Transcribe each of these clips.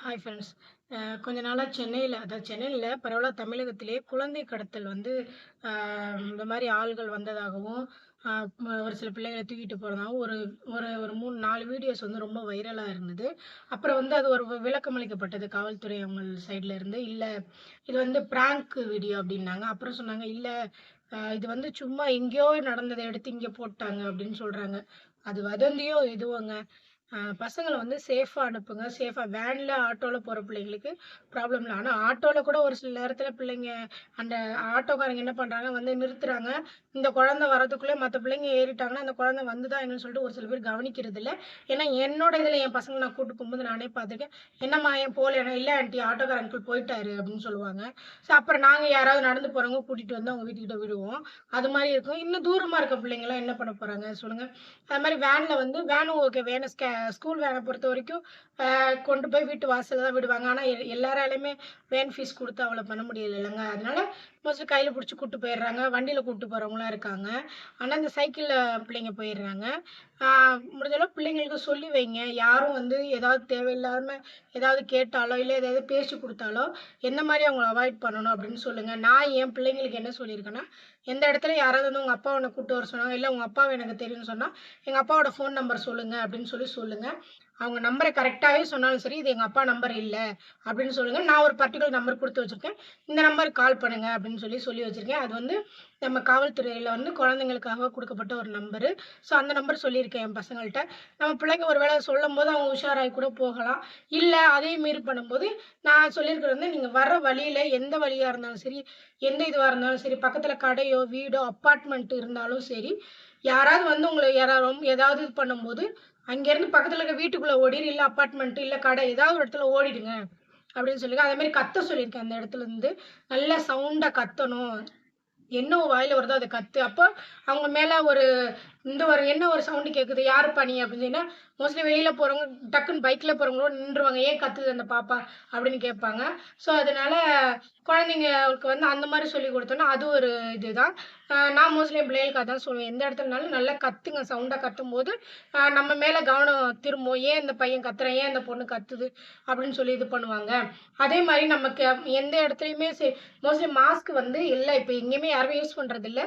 Hi friends. கொஞ்ச நாளாக சென்னையில் அதாவது சென்னையில் பரவாயில்ல தமிழகத்திலே குழந்தை கடத்தல் வந்து இந்த மாதிரி ஆள்கள் வந்ததாகவும், ஒரு சில பிள்ளைங்களை தூக்கிட்டு போகிறதாகவும் ஒரு ஒரு ஒரு 3, 4 வீடியோஸ் வந்து ரொம்ப வைரலாக இருந்தது. அப்புறம் வந்து அது ஒரு விளக்கம் அளிக்கப்பட்டது காவல்துறை அவங்க சைடில் இருந்து. இல்லை இது வந்து ப்ராங்க்கு வீடியோ அப்படின்னாங்க அப்புறம் சொன்னாங்க, இல்லை இது வந்து சும்மா எங்கேயோ நடந்ததை எடுத்து இங்கே போட்டாங்க அப்படின்னு சொல்கிறாங்க அது வதந்தியோ எதுவோங்க. பசங்களை வந்து சேஃபாக அனுப்புங்க. சேஃபாக வேனில் ஆட்டோவில் போகிற பிள்ளைங்களுக்கு ப்ராப்ளம் இல்லை ஆனால் ஆட்டோவில் கூட ஒரு சில நேரத்தில் பிள்ளைங்க அந்த ஆட்டோக்காரங்க என்ன பண்ணுறாங்க வந்து நிறுத்துறாங்க. இந்த குழந்தை வரதுக்குள்ளே மற்ற பிள்ளைங்க ஏறிட்டாங்கன்னா, அந்த குழந்தை வந்துதா என்னன்னு சொல்லிட்டு ஒரு சில பேர் கவனிக்கிறதில்ல. ஏன்னா என்னோட இதில் என் பசங்க நான் கூட்டு போகும்போது நானே பார்த்துருக்கேன். "என்னம்மா ஏன் போலையான்னா?" ஏன்னா இல்லை ஆட்டோக்கார அங்கிள் போயிட்டாரு" அப்படின்னு சொல்லுவாங்க. ஸோ அப்புறம் நாங்கள் யாராவது நடந்து போகிறவங்க கூட்டிகிட்டு வந்து அவங்க வீட்டுக்கிட்ட விடுவோம். அது மாதிரி இருக்கும். இன்னும் தூரமாக இருக்க பிள்ளைங்களாம் என்ன பண்ண போகிறாங்க சொல்லுங்கள் அது மாதிரி வேனில் வந்து வேனும் ஓகே. வேனை ஸ்கே ஸ்கூல் வேனை பொறுத்த வரைக்கும் கொண்டு போய் வீட்டு வாசலில் தான் விடுவாங்க. ஆனா எல்லாராலையுமே வேன் ஃபீஸ் குடுத்து அவ்வளோ பண்ண முடியலல்லங்க. அதனால மோஸ்ட்லி கையில் பிடிச்சி கூட்டு போயிடுறாங்க. வண்டியில் கூட்டு போகிறவங்களாம் இருக்காங்க. ஆனால் இந்த சைக்கிளில் பிள்ளைங்க போயிடுறாங்க. முடிஞ்சளவு பிள்ளைங்களுக்கு சொல்லி வைங்க. யாரும் வந்து ஏதாவது தேவையில்லாமல் ஏதாவது கேட்டாலோ, இல்லை ஏதாவது பேசி கொடுத்தாலோ எந்த மாதிரி அவங்கள அவாய்ட் பண்ணணும் அப்படின்னு சொல்லுங்கள் நான் என் பிள்ளைங்களுக்கு என்ன சொல்லியிருக்கேன்னா, எந்த இடத்துல யாராவது வந்து உங்கள் அப்பா உன்னை கூப்பிட்டு வர சொன்னாங்க, இல்லை உங்கள் அப்பாவை எனக்கு தெரியும்னு சொன்னால் எங்கள் அப்பாவோட ஃபோன் நம்பர் சொல்லுங்கள் அப்படின்னு சொல்லி சொல்லுங்கள் அவங்க நம்பரை கரெக்டாகவே சொன்னாலும் சரி, இது எங்கள் அப்பா நம்பர் இல்லை அப்படின்னு சொல்லுங்கள் நான் ஒரு பர்டிகுலர் நம்பர் கொடுத்து வச்சிருக்கேன். இந்த நம்பருக்கு கால் பண்ணுங்க அப்படின்னு சொல்லி சொல்லி வச்சிருக்கேன். அது வந்து நம்ம காவல்துறையில் வந்து குழந்தைங்களுக்காக கொடுக்கப்பட்ட ஒரு நம்பரு. ஸோ அந்த நம்பர் சொல்லியிருக்கேன் என் பசங்கள்கிட்ட நம்ம பிள்ளைங்க ஒரு வேள சொல்லும்போது அவங்க உஷாராகி கூட போகலாம். இல்லை அதையும் மீறி பண்ணும்போது, நான் சொல்லியிருக்கிறது வந்து நீங்கள் வர்ற வழியில் எந்த வழியாக இருந்தாலும் சரி, எந்த இதுவாக இருந்தாலும் சரி, பக்கத்தில் கடையோ, வீடோ, அப்பார்ட்மெண்ட் இருந்தாலும் சரி, யாராவது வந்து உங்களை யாராவது ஏதாவது இது பண்ணும்போது, அங்கேருந்து பக்கத்துல இருக்க வீட்டுக்குள்ள ஓடிடு இல்லை அப்பார்ட்மெண்ட், இல்ல கடை ஏதாவது ஒரு இடத்துல ஓடிடுங்க. அப்படின்னு சொல்லிருக்கேன். அதே மாதிரி கத்த சொல்லியிருக்கேன் அந்த இடத்துல இருந்து. நல்லா சவுண்டா கத்தணும். என்ன வாயில் வாயில வருதோ அதை கத்து. அப்ப அவங்க மேல ஒரு இந்த ஒரு என்ன ஒரு சவுண்டு கேட்குது? யாருப்பா நீ? அப்படின்னு மோஸ்ட்லி வெளியில் போறவங்க டக்குன்னு பைக்கில் போறவங்களோட நின்றுவாங்க. ஏன் கத்துது அந்த பாப்பா? அப்படின்னு கேட்பாங்க. ஸோ அதனால குழந்தைங்களுக்கு வந்து அந்த மாதிரி சொல்லிக் கொடுத்தோன்னா அது ஒரு இதுதான். நான் மோஸ்ட்லி என் பிள்ளைகளுக்கு அதான் சொல்லுவேன். எந்த இடத்துலனாலும் நல்லா கத்துங்க. சவுண்டாக கத்தும்போது, நம்ம மேல கவனம் திரும்பும். ஏன் இந்த பையன் கத்துறேன் ஏன் இந்த பொண்ணு கத்துது? அப்படின்னு சொல்லி இது பண்ணுவாங்க. அதே மாதிரி நமக்கு எந்த இடத்துலையுமே சரி மோஸ்ட்லி மாஸ்க் வந்து இல்லை இப்போ எங்கேயுமே யாருமே யூஸ் பண்றதில்ல.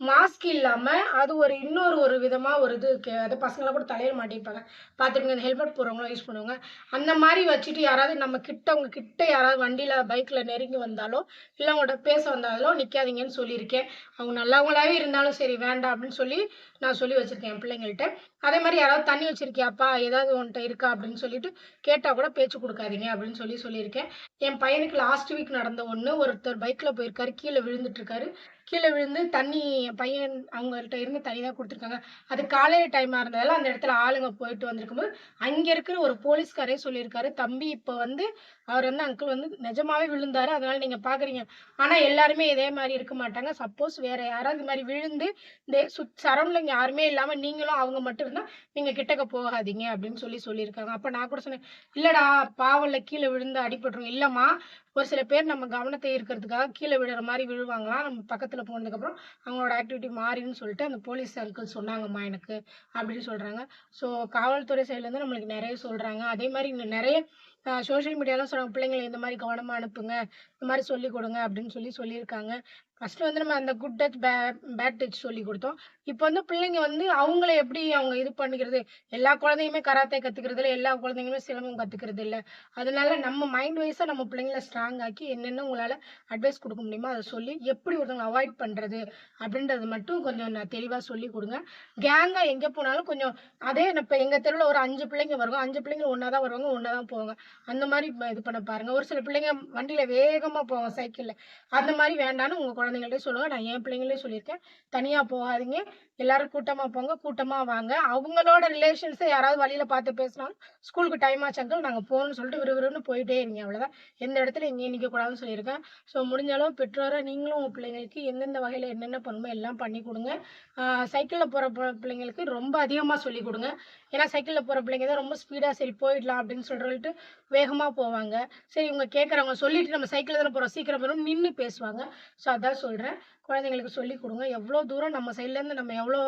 மாஸ்க் இல்லாமல் அது ஒரு இன்னொரு ஒரு விதமாக ஒரு இது கே அது பசங்களாம் கூட தலையில் மாட்டிருப்பாங்க. பார்த்துருங்க இந்த ஹெல்மெட் போடுறவங்களாம் யூஸ் பண்ணுவாங்க. அந்த மாதிரி வச்சுட்டு யாராவது நம்ம கிட்ட உங்க கிட்ட யாராவது வண்டியில் பைக்கில் நெருங்கி வந்தாலோ, இல்லை அவங்கள்ட்ட பேச வந்தாலோ நிற்காதீங்கன்னு சொல்லியிருக்கேன். அவங்க நல்லவங்களாவே இருந்தாலும் சரி வேண்டாம் அப்படின்னு சொல்லி நான் சொல்லி வச்சுருக்கேன் என் பிள்ளைங்கள்ட்ட. அதே மாதிரி யாராவது தண்ணி வச்சிருக்கியாப்பா? ஏதாவது உன்ட்ட இருக்கா? அப்படின்னு சொல்லிட்டு கேட்டால் கூட பேச்சு கொடுக்காதீங்க அப்படின்னு சொல்லி சொல்லியிருக்கேன். என் பையனுக்கு லாஸ்ட் வீக் நடந்த ஒன்று ஒருத்தர் பைக்கில் போயிருக்காரு. விழுந்துட்டு விழுந்துட்டுருக்காரு. கீழே விழுந்து தண்ணி பையன் அவங்கள்ட்ட இருந்து தண்ணி தான் கொடுத்துருக்காங்க அது காலையில டைமாக இருந்ததால அந்த இடத்துல ஆளுங்க போயிட்டு வந்திருக்கும்போது, அங்கே இருக்கிற ஒரு போலீஸ்காரே சொல்லியிருக்காரு, "தம்பி இப்போ வந்து அவர் வந்து அங்கிள் வந்து நிஜமாவே விழுந்தாரு. அதனால நீங்க பார்க்குறீங்க. ஆனா எல்லாருமே இதே மாதிரி இருக்க மாட்டாங்க. சப்போஸ் வேற யாராவது இது மாதிரி விழுந்து இந்த சுத் சரௌண்டிங் யாருமே இல்லாமல் நீங்களும் அவங்க மட்டும் இருந்தால் நீங்க கிட்டக்க போகாதீங்க" அப்படின்னு சொல்லி சொல்லியிருக்காங்க. அப்போ நான் கூட சொன்னேன், "இல்லடா பாவம்ல கீழே விழுந்து அடிபட்டுரும்." இல்லைம்மா ஒரு சில பேர் நம்ம கவனத்தை இருக்கிறதுக்காக கீழே விழுற மாதிரி விழுவாங்களாம். நம்ம பக்கத்தில் போனதுக்கப்புறம் அவங்களோட ஆக்டிவிட்டி மாறின்னு சொல்லிட்டு அந்த போலீஸ் அங்கிள் சொன்னாங்கம்மா எனக்கு அப்படின்னு சொல்றாங்க. ஸோ காவல்துறை சைட்லேருந்து நம்மளுக்கு நிறைய சொல்றாங்க. அதே மாதிரி இன்னும் நிறைய சோஷியல் மீடியாலாம் சொல்கிறாங்க பிள்ளைங்கள இந்த மாதிரி கவனமாக அனுப்புங்க. இந்த மாதிரி சொல்லிக் கொடுங்க அப்படின்னு சொல்லி சொல்லியிருக்காங்க. ஃபஸ்ட்டு வந்து நம்ம அந்த குட் டச், பே பேட் டச் சொல்லிக் கொடுத்தோம் இப்போ வந்து பிள்ளைங்க வந்து அவங்கள எப்படி அவங்க இது பண்ணிக்கிறது? எல்லா குழந்தையுமே கராத்தே கத்துக்கிறதில்ல. எல்லா குழந்தைங்களுமே சிலம்பம் கற்றுக்கிறது இல்ல. அதனால நம்ம மைண்ட் வைஸா நம்ம பிள்ளைங்கள ஸ்ட்ராங் ஆக்கி என்னென்ன உங்களால அட்வைஸ் கொடுக்க முடியுமோ அதை சொல்லி, எப்படி ஒருத்தவங்கள அவாய்ட் பண்றது? அப்படின்றது மட்டும் கொஞ்சம் நான் தெளிவா சொல்லிக் கொடுங்க கேங்கா எங்கே போனாலும் கொஞ்சம் அதே இப்போ எங்க தெருவில் ஒரு அஞ்சு பிள்ளைங்க வருவோம் அஞ்சு பிள்ளைங்க ஒன்றா தான் வருவாங்க. ஒன்றா தான் போவாங்க. அந்த மாதிரி இது பண்ண பாருங்க. ஒரு சில பிள்ளைங்க வண்டியில வேகமா போவோம் சைக்கிள்ல. அந்த மாதிரி வேண்டான்னு உங்க குழந்தைங்கள்ட்டயும் சொல்லுங்க. நான் என் பிள்ளைங்களே சொல்லியிருக்கேன். தனியா போகாதீங்க. எல்லாரும் கூட்டமா போங்க. கூட்டமா வாங்க. அவங்களோட ரிலேஷன்ஸ யாராவது வழியில பார்த்து பேசினாலும், ஸ்கூலுக்கு டைம் ஆச்சு அங்கிள் நாங்க போகணும்னு சொல்லிட்டு விறுவிறுன்னு போயிட்டே இருங்க அவ்வளோதான். எந்த இடத்துல எங்கேயும் நிக்கக்கூடாதுன்னு சொல்லியிருக்கேன். ஸோ முடிஞ்ச அளவு பெற்றோரை நீங்களும் உங்க பிள்ளைங்களுக்கு எந்தெந்த வகையில என்னென்ன பண்ணணுமோ எல்லாம் பண்ணி கொடுங்க சைக்கிளில் சைக்கிள்ல போற பிள்ளைங்களுக்கு ரொம்ப அதிகமா சொல்லிக் கொடுங்க ஏன்னா சைக்கிள்ல போற பிள்ளைங்க தான் ரொம்ப ஸ்பீடா சரி போயிடலாம் அப்படின்னு சொல்லிட்டு வேகமா போவாங்க. சரி இவங்க கேட்குறவங்க சொல்லிட்டு நம்ம சைக்கிளில் தானே போகிறோம் சீக்கிரம் போகிறோம் நின்னு பேசுவாங்க. ஸோ அதான் சொல்றேன். குழந்தைங்களுக்கு சொல்லிக் கொடுங்க எவ்வளோ தூரம் நம்ம சைட்லேருந்து நம்ம எவ்வளோ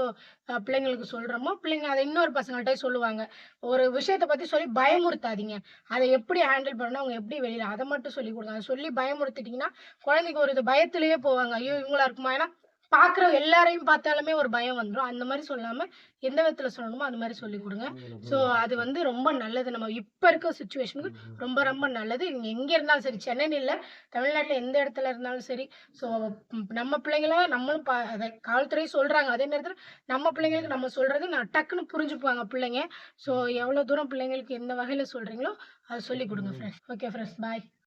பிள்ளைங்களுக்கு சொல்றோமோ, பிள்ளைங்க அதை இன்னொரு பசங்கள்கிட்ட சொல்லுவாங்க. ஒரு விஷயத்த பத்தி சொல்லி பயமுறுத்தாதீங்க. அதை எப்படி ஹேண்டில் பண்ணணும், அவங்க எப்படி வெளியில அதை மட்டும் சொல்லிக் கொடுங்க அதை சொல்லி பயமுறுத்திட்டிங்கன்னா குழந்தைக்கு ஒரு இது பயத்திலேயே போவாங்க. ஐயோ! இவங்களா இருக்குமா? ஏன்னா பார்க்குற எல்லாரையும் பார்த்தாலுமே ஒரு பயம் வந்துரும். அந்த மாரி சொல்லாம, எந்த விதத்துல சொல்லணுமோ அது மாரி சொல்லிக் குடுங்க. ஸோ அது வந்து ரொம்ப நல்லது. நம்ம இப்ப இருக்க சிச்சுவேஷனுக்கு ரொம்ப ரொம்ப நல்லது. எங்க இருந்தாலும் சரி, சென்னைன்னு இல்ல, தமிழ்நாட்டுல எந்த இடத்துல இருந்தாலும் சரி, ஸோ நம்ம பிள்ளைங்கள நம்மளும் ப அத காவல்துறை சொல்றாங்க. அதே நேரத்துல நம்ம பிள்ளைங்களுக்கு நம்ம சொல்றது நான் டக்குன்னு புரிஞ்சுப்பாங்க பிள்ளைங்க. ஸோ எவ்வளோ தூரம் பிள்ளைங்களுக்கு எந்த வகையில சொல்றீங்களோ, அத சொல்லிக் குடுங்க ஃப்ரெண்ட்ஸ். Okay friends bye.